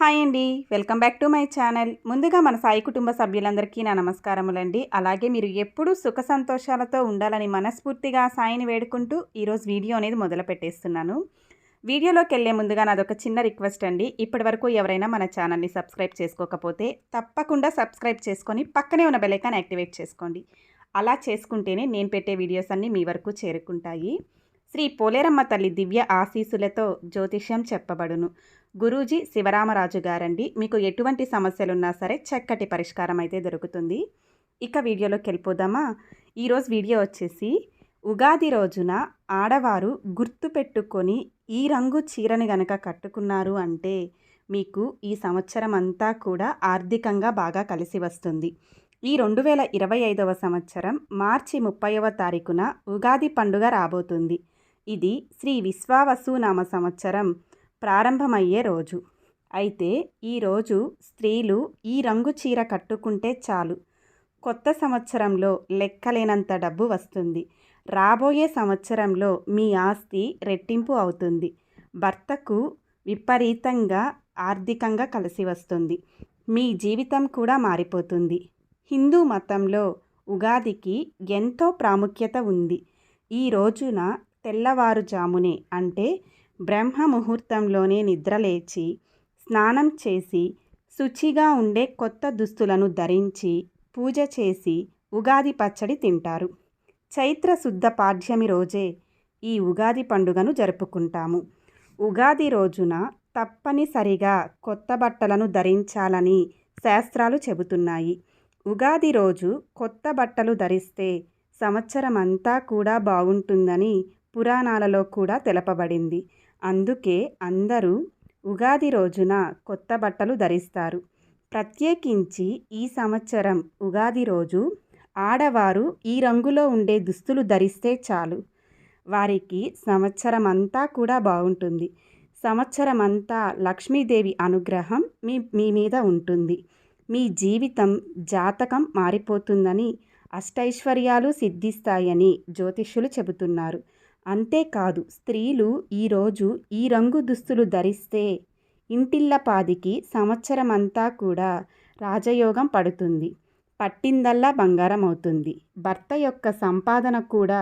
Hi అండి. Welcome back to my channel. ముందుగా మన సాయి కుటుంబ సభ్యులందరికీ నా నమస్కారములండి. అలాగే మీరు ఎప్పుడూ సుఖ సంతోషాలతో ఉండాలని మనస్ఫూర్తిగా సాయిని వేడుకుంటూ ఈరోజు వీడియో అనేది మొదలు పెట్టేస్తున్నాను. వీడియోలోకి వెళ్ళే ముందుగా నాదొక చిన్న రిక్వెస్ట్ అండి. ఇప్పటి వరకు ఎవరైనా మన ఛానల్ని సబ్స్క్రైబ్ చేసుకోకపోతే తప్పకుండా సబ్స్క్రైబ్ చేసుకొని పక్కనే ఉన్న బెలైకాన్ యాక్టివేట్ చేసుకోండి. అలా చేసుకుంటేనే నేను పెట్టే వీడియోస్ అన్నీ మీ వరకు చేరుకుంటాయి. శ్రీ పోలేరమ్మ తల్లి దివ్య ఆశీసులతో జ్యోతిష్యం చెప్పబడును. గురూజీ శివరామరాజు గారండి. మీకు ఎటువంటి సమస్యలున్నా సరే చక్కటి పరిష్కారం అయితే దొరుకుతుంది. ఇక వీడియోలోకి వెళ్ళిపోదామా ఈరోజు వీడియో వచ్చేసి ఉగాది రోజున ఆడవారు గుర్తు పెట్టుకొని ఈ రంగు చీరని గనక కట్టుకున్నారు అంటే మీకు ఈ సంవత్సరం అంతా కూడా ఆర్థికంగా బాగా కలిసి వస్తుంది. ఈ రెండు వేల ఇరవై ఐదవ సంవత్సరం మార్చి ముప్పైవ తారీఖున ఉగాది పండుగ రాబోతుంది. ఇది శ్రీ విశ్వావసునామ సంవత్సరం ప్రారంభమయ్యే రోజు. అయితే ఈరోజు స్త్రీలు ఈ రంగు చీర కట్టుకుంటే చాలు. కొత్త సంవత్సరంలో లెక్కలేనంత డబ్బు వస్తుంది. రాబోయే సంవత్సరంలో మీ ఆస్తి రెట్టింపు అవుతుంది. భర్తకు విపరీతంగా ఆర్థికంగా కలిసి వస్తుంది. మీ జీవితం కూడా మారిపోతుంది. హిందూ మతంలో ఉగాదికి ఎంతో ప్రాముఖ్యత ఉంది. ఈ రోజున తెల్లవారుజామునే అంటే బ్రహ్మ ముహూర్తంలోనే నిద్రలేచి స్నానం చేసి శుచిగా ఉండే కొత్త దుస్తులను ధరించి పూజ చేసి ఉగాది పచ్చడి తింటారు. చైత్ర శుద్ధ పాఠ్యమి రోజే ఈ ఉగాది పండుగను జరుపుకుంటాము. ఉగాది రోజున తప్పనిసరిగా కొత్త బట్టలను ధరించాలని శాస్త్రాలు చెబుతున్నాయి. ఉగాది రోజు కొత్త బట్టలు ధరిస్తే సంవత్సరం అంతా కూడా బాగుంటుందని పురాణాలలో కూడా తెలపబడింది. అందుకే అందరూ ఉగాది రోజున కొత్త బట్టలు ధరిస్తారు. ప్రత్యేకించి ఈ సంవత్సరం ఉగాది రోజు ఆడవారు ఈ రంగులో ఉండే దుస్తులు ధరిస్తే చాలు. వారికి సంవత్సరం అంతా కూడా బాగుంటుంది. సంవత్సరం అంతా లక్ష్మీదేవి అనుగ్రహం మీ మీ మీద ఉంటుంది. మీ జీవితం జాతకం మారిపోతుందని అష్టైశ్వర్యాలు సిద్ధిస్తాయని జ్యోతిష్యులు చెబుతున్నారు. అంతేకాదు స్త్రీలు ఈరోజు ఈ రంగు దుస్తులు ధరిస్తే ఇంటిల్లపాదికి సంవత్సరం అంతా కూడా రాజయోగం పడుతుంది. పట్టిందల్లా బంగారం అవుతుంది భర్త యొక్క సంపాదన కూడా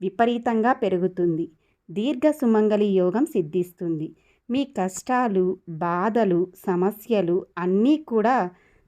విపరీతంగా పెరుగుతుంది. దీర్ఘ సుమంగళి యోగం సిద్ధిస్తుంది. మీ కష్టాలు బాధలు సమస్యలు అన్నీ కూడా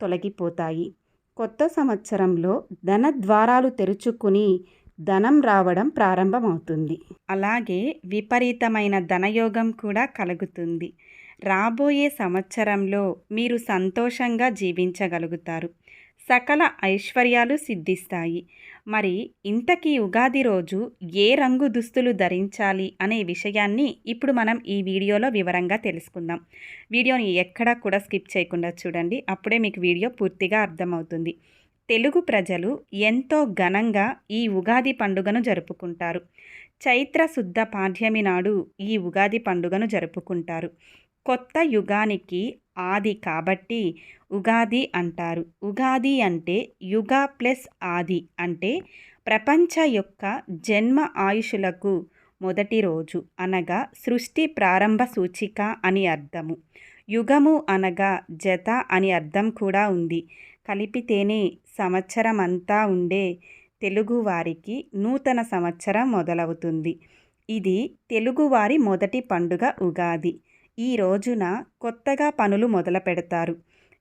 తొలగిపోతాయి. కొత్త సంవత్సరంలో ధన ద్వారాలు తెరుచుకుని ధనం రావడం ప్రారంభమవుతుంది. అలాగే విపరీతమైన ధనయోగం కూడా కలుగుతుంది. రాబోయే సంవత్సరంలో మీరు సంతోషంగా జీవించగలుగుతారు. సకల ఐశ్వర్యాలు సిద్ధిస్తాయి. మరి ఇంతకీ ఉగాది రోజు ఏ రంగు దుస్తులు ధరించాలి అనే విషయాన్ని ఇప్పుడు మనం ఈ వీడియోలో వివరంగా తెలుసుకుందాం. వీడియోని ఎక్కడా కూడా స్కిప్ చేయకుండా చూడండి. అప్పుడే మీకు వీడియో పూర్తిగా అర్థమవుతుంది. తెలుగు ప్రజలు ఎంతో ఘనంగా ఈ ఉగాది పండుగను జరుపుకుంటారు. చైత్ర శుద్ధ పాఠ్యమి నాడు ఈ ఉగాది పండుగను జరుపుకుంటారు. కొత్త యుగానికి ఆది కాబట్టి ఉగాది అంటారు. ఉగాది అంటే యుగ ప్లస్ ఆది అంటే ప్రపంచ యొక్క జన్మ ఆయుషులకు మొదటి రోజు అనగా సృష్టి ప్రారంభ సూచిక అని అర్థము. యుగము అనగా జత అని అర్థం కూడా ఉంది. కలిపితేనే సంవత్సరం అంతా ఉండే తెలుగువారికి నూతన సంవత్సరం మొదలవుతుంది. ఇది తెలుగువారి మొదటి పండుగ ఉగాది. ఈ రోజున కొత్తగా పనులు మొదలు పెడతారు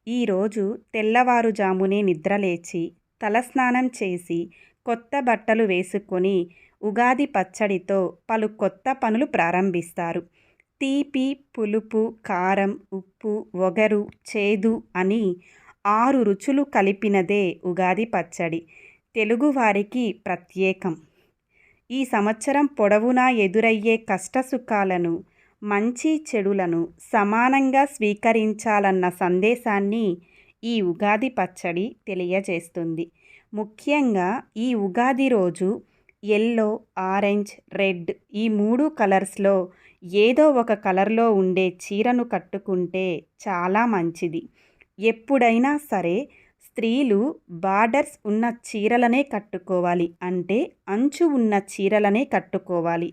ఈరోజు తెల్లవారుజామునే నిద్రలేచి తలస్నానం చేసి కొత్త బట్టలు వేసుకొని ఉగాది పచ్చడితో పలు కొత్త పనులు ప్రారంభిస్తారు. తీపి పులుపు కారం ఉప్పు ఒగరు చేదు అని ఆరు రుచులు కలిపినదే ఉగాది పచ్చడి. తెలుగువారికి ప్రత్యేకం. ఈ సంవత్సరం పొడవునా ఎదురయ్యే కష్టసుఖాలను మంచి చెడులను సమానంగా స్వీకరించాలన్న సందేశాన్ని ఈ ఉగాది పచ్చడి తెలియజేస్తుంది. ముఖ్యంగా ఈ ఉగాది రోజు ఎల్లో ఆరెంజ్ రెడ్ ఈ మూడు కలర్స్లో ఏదో ఒక కలర్లో ఉండే చీరను కట్టుకుంటే చాలా మంచిది. ఎప్పుడైనా సరే స్త్రీలు బార్డర్స్ ఉన్న చీరలనే కట్టుకోవాలి అంటే అంచు ఉన్న చీరలనే కట్టుకోవాలి.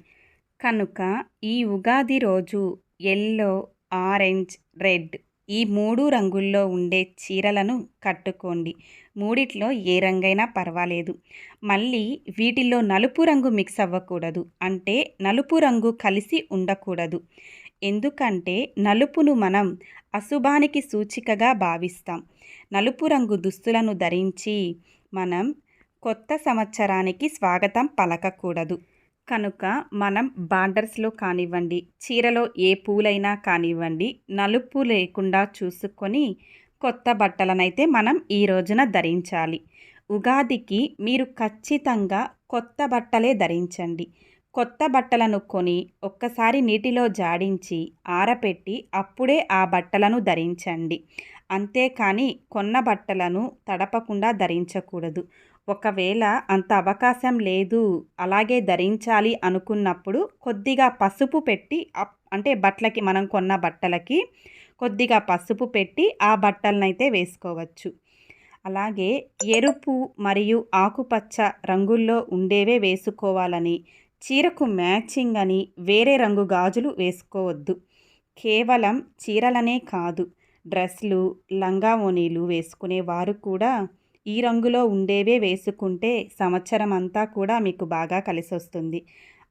కనుక ఈ ఉగాది రోజు ఎల్లో ఆరెంజ్ రెడ్ ఈ మూడు రంగుల్లో ఉండే చీరలను కట్టుకోండి. మూడిట్లో ఏ రంగైనా పర్వాలేదు. మళ్ళీ వీటిల్లో నలుపు రంగు మిక్స్ అవ్వకూడదు. అంటే నలుపు రంగు కలిసి ఉండకూడదు. ఎందుకంటే నలుపును మనం అశుభానికి సూచికగా భావిస్తాం. నలుపు రంగు దుస్తులను ధరించి మనం కొత్త సంవత్సరానికి స్వాగతం పలకకూడదు. కనుక మనం బార్డర్స్లో కానివ్వండి చీరలో ఏ పూలైనా కానివ్వండి నలుపు లేకుండా చూసుకొని కొత్త బట్టలనైతే మనం ఈ రోజున ధరించాలి. ఉగాదికి మీరు ఖచ్చితంగా కొత్త బట్టలే ధరించండి. కొత్త బట్టలను కొని ఒక్కసారి నీటిలో జాడించి ఆరపెట్టి అప్పుడే ఆ బట్టలను ధరించండి. అంతేకాని కొన్న బట్టలను తడపకుండా ధరించకూడదు. ఒకవేళ అంత అవకాశం లేదు అలాగే ధరించాలి అనుకున్నప్పుడు కొద్దిగా పసుపు పెట్టి అంటే బట్టలకి మనం కొన్న బట్టలకి కొద్దిగా పసుపు పెట్టి ఆ బట్టలనైతే వేసుకోవచ్చు. అలాగే ఎరుపు మరియు ఆకుపచ్చ రంగుల్లో ఉండేవే వేసుకోవాలని చీరకు మ్యాచింగ్ అని వేరే రంగు గాజులు వేసుకోవద్దు. కేవలం చీరలనే కాదు డ్రెస్లు లంగా ఓనీలు వేసుకునే వారు కూడా ఈ రంగులో ఉండేవే వేసుకుంటే సంవత్సరం అంతా కూడా మీకు బాగా కలిసి వస్తుంది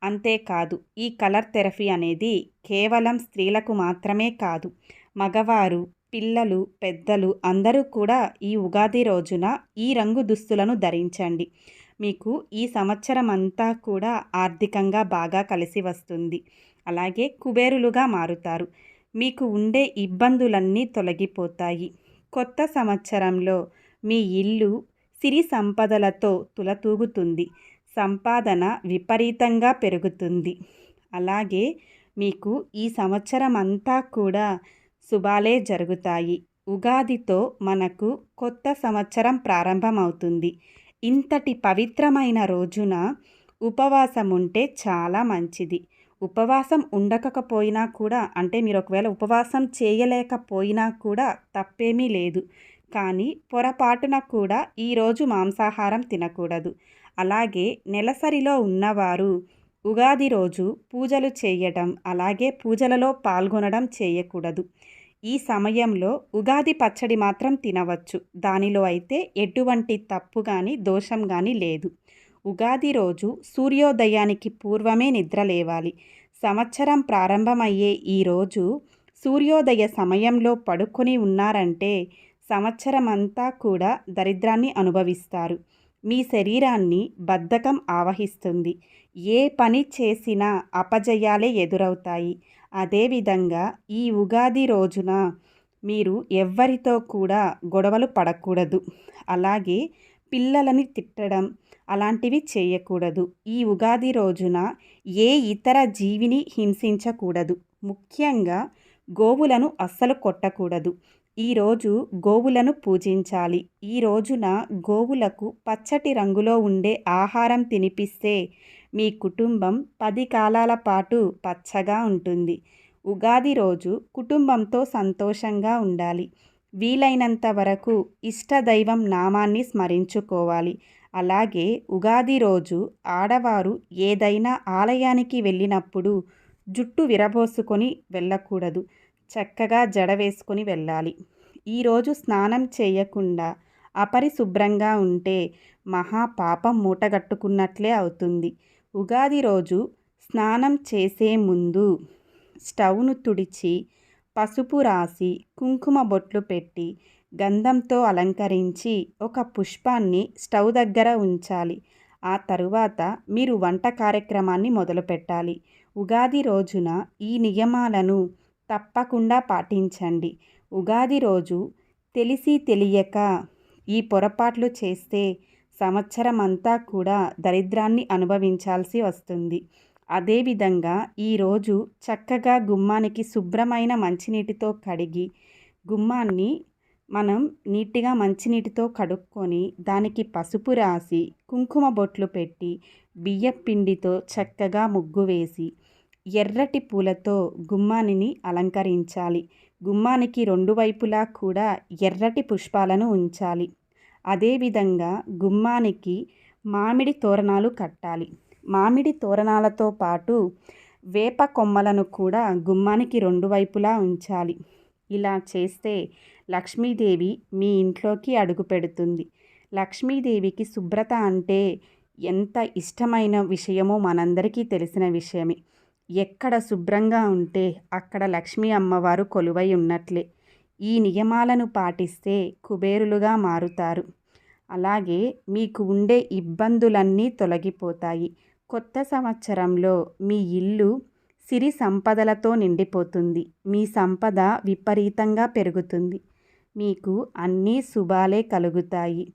అంతేకాదు ఈ కలర్ థెరపీ అనేది కేవలం స్త్రీలకు మాత్రమే కాదు మగవారు పిల్లలు పెద్దలు అందరూ కూడా ఈ ఉగాది రోజున ఈ రంగు దుస్తులను ధరించండి. మీకు ఈ సంవత్సరం అంతా కూడా ఆర్థికంగా బాగా కలిసి వస్తుంది. అలాగే కుబేరులుగా మారుతారు. మీకు ఉండే ఇబ్బందులన్నీ తొలగిపోతాయి. కొత్త సంవత్సరంలో మీ ఇల్లు సిరి సంపదలతో తులతూగుతుంది. సంపాదన విపరీతంగా పెరుగుతుంది. అలాగే మీకు ఈ సంవత్సరం అంతా కూడా శుభాలే జరుగుతాయి. ఉగాదితో మనకు కొత్త సంవత్సరం ప్రారంభమవుతుంది. ఇంతటి పవిత్రమైన రోజున ఉపవాసం ఉంటే చాలా మంచిది. ఉపవాసం ఉండకపోయినా కూడా అంటే మీరు ఒకవేళ ఉపవాసం చేయలేకపోయినా కూడా తప్పేమీ లేదు. కానీ పొరపాటున కూడా ఈరోజు మాంసాహారం తినకూడదు. అలాగే నెలసరిలో ఉన్నవారు ఉగాది రోజు పూజలు చేయడం అలాగే పూజలలో పాల్గొనడం చేయకూడదు. ఈ సమయంలో ఉగాది పచ్చడి మాత్రం తినవచ్చు. దానిలో అయితే ఎటువంటి తప్పు కానీ దోషం కానీ లేదు. ఉగాది రోజు సూర్యోదయానికి పూర్వమే నిద్ర లేవాలి. సంవత్సరం ప్రారంభమయ్యే ఈరోజు సూర్యోదయ సమయంలో పడుకొని ఉన్నారంటే సంవత్సరమంతా కూడా దరిద్రాన్ని అనుభవిస్తారు. మీ శరీరాన్ని బద్ధకం ఆవహిస్తుంది. ఏ పని చేసినా అపజయాలే ఎదురవుతాయి. అదేవిధంగా ఈ ఉగాది రోజున మీరు ఎవ్వరితో కూడా గొడవలు పడకూడదు. అలాగే పిల్లలని తిట్టడం అలాంటివి చేయకూడదు. ఈ ఉగాది రోజున ఏ ఇతర జీవిని హింసించకూడదు. ముఖ్యంగా గోవులను అస్సలు కొట్టకూడదు. ఈరోజు గోవులను పూజించాలి. ఈ రోజున గోవులకు పచ్చటి రంగులో ఉండే ఆహారం తినిపిస్తే మీ కుటుంబం పది కాలాల పాటు పచ్చగా ఉంటుంది. ఉగాది రోజు కుటుంబంతో సంతోషంగా ఉండాలి. వీలైనంత వరకు ఇష్టదైవం నామాన్ని స్మరించుకోవాలి. అలాగే ఉగాది రోజు ఆడవారు ఏదైనా ఆలయానికి వెళ్ళినప్పుడు జుట్టు విరబోసుకొని వెళ్ళకూడదు. చక్కగా జడ వేసుకుని వెళ్ళాలి. ఈరోజు స్నానం చేయకుండా అపరిశుభ్రంగా ఉంటే మహా పాపం మూటగట్టుకున్నట్లే అవుతుంది. ఉగాది రోజు స్నానం చేసే ముందు స్టవ్ను తుడిచి పసుపు రాసి కుంకుమ బొట్లు పెట్టి గంధంతో అలంకరించి ఒక పుష్పాన్ని స్టవ్ దగ్గర ఉంచాలి. ఆ తరువాత మీరు వంట కార్యక్రమాన్ని మొదలుపెట్టాలి. ఉగాది రోజున ఈ నియమాలను తప్పకుండా పాటించండి. ఉగాది రోజు తెలిసి తెలియక ఈ పొరపాట్లు చేస్తే సంవత్సరం అంతా కూడా దరిద్రాన్ని అనుభవించాల్సి వస్తుంది. అదేవిధంగా ఈరోజు చక్కగా గుమ్మానికి శుభ్రమైన మంచినీటితో కడిగి గుమ్మాన్ని మనం నీట్గా మంచినీటితో కడుక్కొని దానికి పసుపు రాసి కుంకుమ బొట్లు పెట్టి బియ్యపిండితో చక్కగా ముగ్గు వేసి ఎర్రటి పూలతో గుమ్మానిని అలంకరించాలి. గుమ్మానికి రెండు వైపులా కూడా ఎర్రటి పుష్పాలను ఉంచాలి. అదేవిధంగా గుమ్మానికి మామిడి తోరణాలు కట్టాలి. మామిడి తోరణాలతో పాటు వేప కొమ్మలను కూడా గుమ్మానికి రెండు వైపులా ఉంచాలి. ఇలా చేస్తే లక్ష్మీదేవి మీ ఇంట్లోకి అడుగు పెడుతుంది. లక్ష్మీదేవికి శుభ్రత అంటే ఎంత ఇష్టమైన విషయమో మనందరికీ తెలిసిన విషయమే. ఎక్కడ శుభ్రంగా ఉంటే అక్కడ లక్ష్మీ అమ్మవారు కొలువై ఉన్నట్లే. ఈ నియమాలను పాటిస్తే కుబేరులుగా మారుతారు. అలాగే మీకు ఉండే ఇబ్బందులన్నీ తొలగిపోతాయి. కొత్త సంవత్సరంలో మీ ఇల్లు సిరి సంపదలతో నిండిపోతుంది. మీ సంపద విపరీతంగా పెరుగుతుంది. మీకు అన్నీ శుభాలే కలుగుతాయి.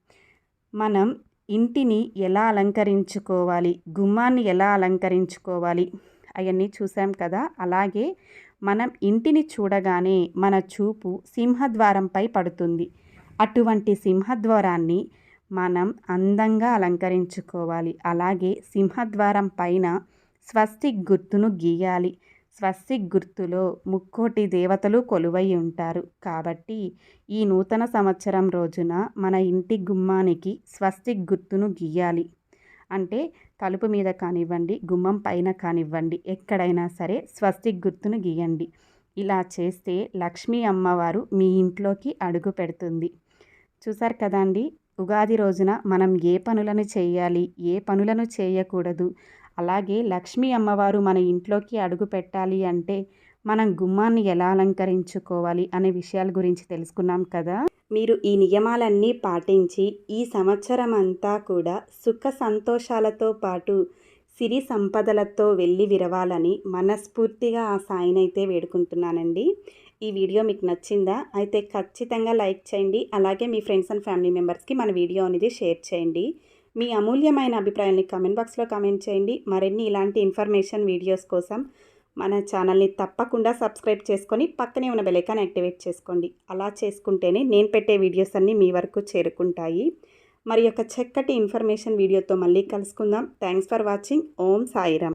మనం ఇంటిని ఎలా అలంకరించుకోవాలి? గుమ్మాన్ని ఎలా అలంకరించుకోవాలి? అవన్నీ చూసాం కదా. అలాగే మనం ఇంటిని చూడగానే మన చూపు సింహద్వారంపై పడుతుంది. అటువంటి సింహద్వారాన్ని మనం అందంగా అలంకరించుకోవాలి. అలాగే సింహద్వారం పైన స్వస్తిక్ గుర్తును గీయాలి. స్వస్తిక్ గుర్తులో ముక్కోటి దేవతలు కొలువై ఉంటారు. కాబట్టి ఈ నూతన సంవత్సరం రోజున మన ఇంటి గుమ్మానికి స్వస్తిక్ గుర్తును గీయాలి. అంటే తలుపు మీద కానివ్వండి గుమ్మం పైన కానివ్వండి ఎక్కడైనా సరే స్వస్తిక్ గుర్తును గీయండి. ఇలా చేస్తే లక్ష్మీ అమ్మవారు మీ ఇంట్లోకి అడుగు పెడుతుంది. చూసారు కదండి ఉగాది రోజున మనం ఏ పనులను చేయాలి ఏ పనులను చేయకూడదు? అలాగే లక్ష్మీ అమ్మవారు మన ఇంట్లోకి అడుగు పెట్టాలి అంటే మనం గుమ్మాన్ని ఎలా అలంకరించుకోవాలి అనే విషయాల గురించి తెలుసుకున్నాం కదా? మీరు ఈ నియమాలన్నీ పాటించి ఈ సంవత్సరం అంతా కూడా సుఖ సంతోషాలతో పాటు సిరి సంపదలతో వెళ్ళి విరవాలని మనస్ఫూర్తిగా ఆ సాయినైతే వేడుకుంటున్నానండి. ఈ వీడియో మీకు నచ్చిందా? అయితే ఖచ్చితంగా లైక్ చేయండి. అలాగే మీ ఫ్రెండ్స్ అండ్ ఫ్యామిలీ మెంబర్స్కి మన వీడియో అనేది షేర్ చేయండి. మీ అమూల్యమైన అభిప్రాయాల్ని కమెంట్ బాక్స్లో కమెంట్ చేయండి. మరిన్ని ఇలాంటి ఇన్ఫర్మేషన్ వీడియోస్ కోసం మన ఛానల్ని తప్పకుండా సబ్స్క్రైబ్ చేసుకొని పక్కనే ఉన్న బెలైకాన్ యాక్టివేట్ చేసుకోండి. అలా చేసుకుంటేనే నేను పెట్టే వీడియోస్ అన్నీ మీ వరకు చేరుకుంటాయి. మరి యొక్క చక్కటి ఇన్ఫర్మేషన్ వీడియోతో మళ్ళీ కలుసుకుందాం. Thanks for watching Om Sairam.